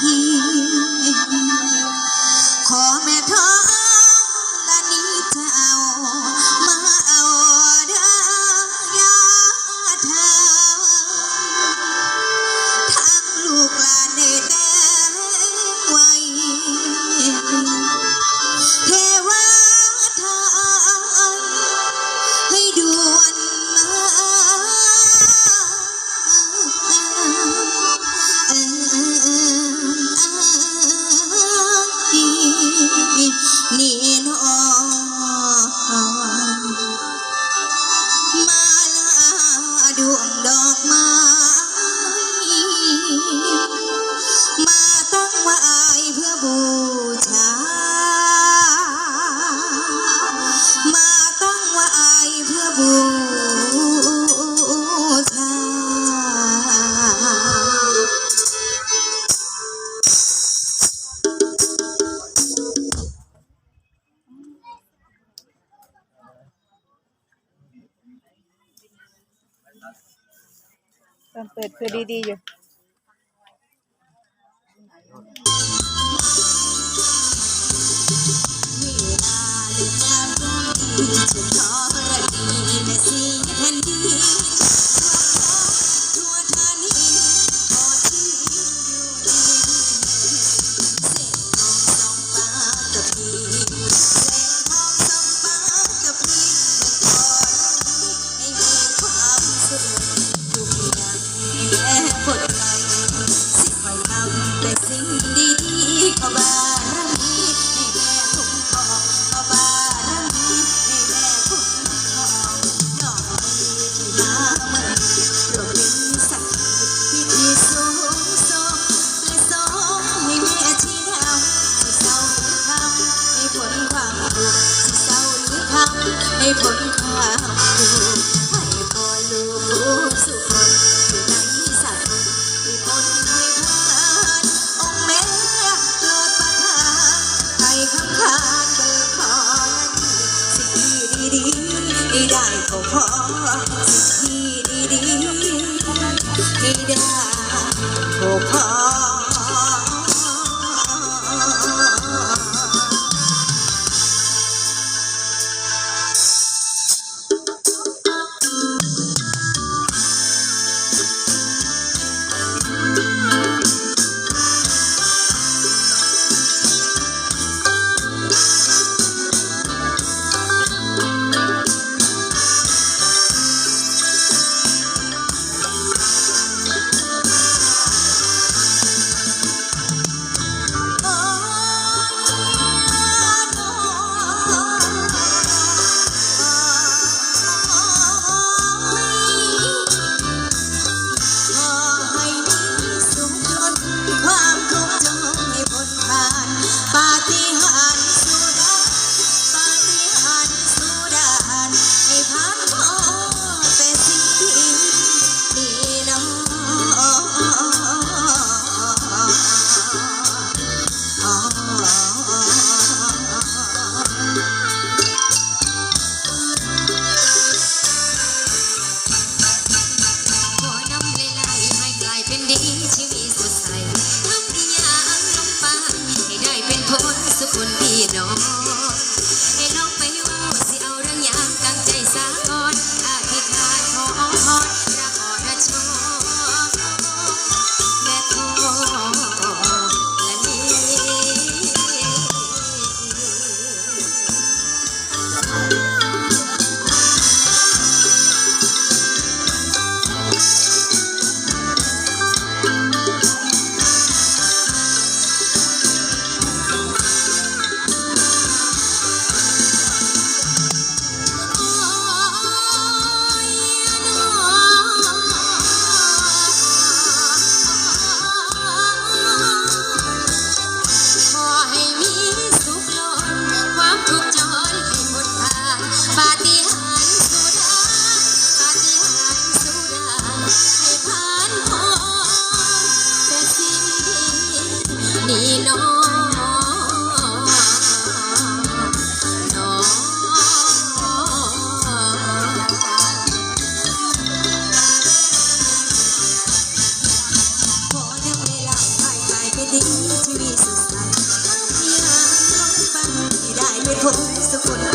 ที ขอแม่ท้องละนี้เอามาเอาด้อยาทางทั้งลูกหลานได้แต่ไว้เทวาทายให้ด่วนมา ดวงดอกไม้ ตอนเปิดคือดีๆอยู่ ให้ผลความทุกข์ให้พ่อลูกผู้สุขคนอยู่ในสัตว์ที่พ้นให้ผ่านองค์แม่โปรดประทานให้คำขาดเบิกขอและดีสิ่งที่ดีๆได้ก็พอสิ่งที่ดีๆได้ก็พอ คนพี่น้อง the corner.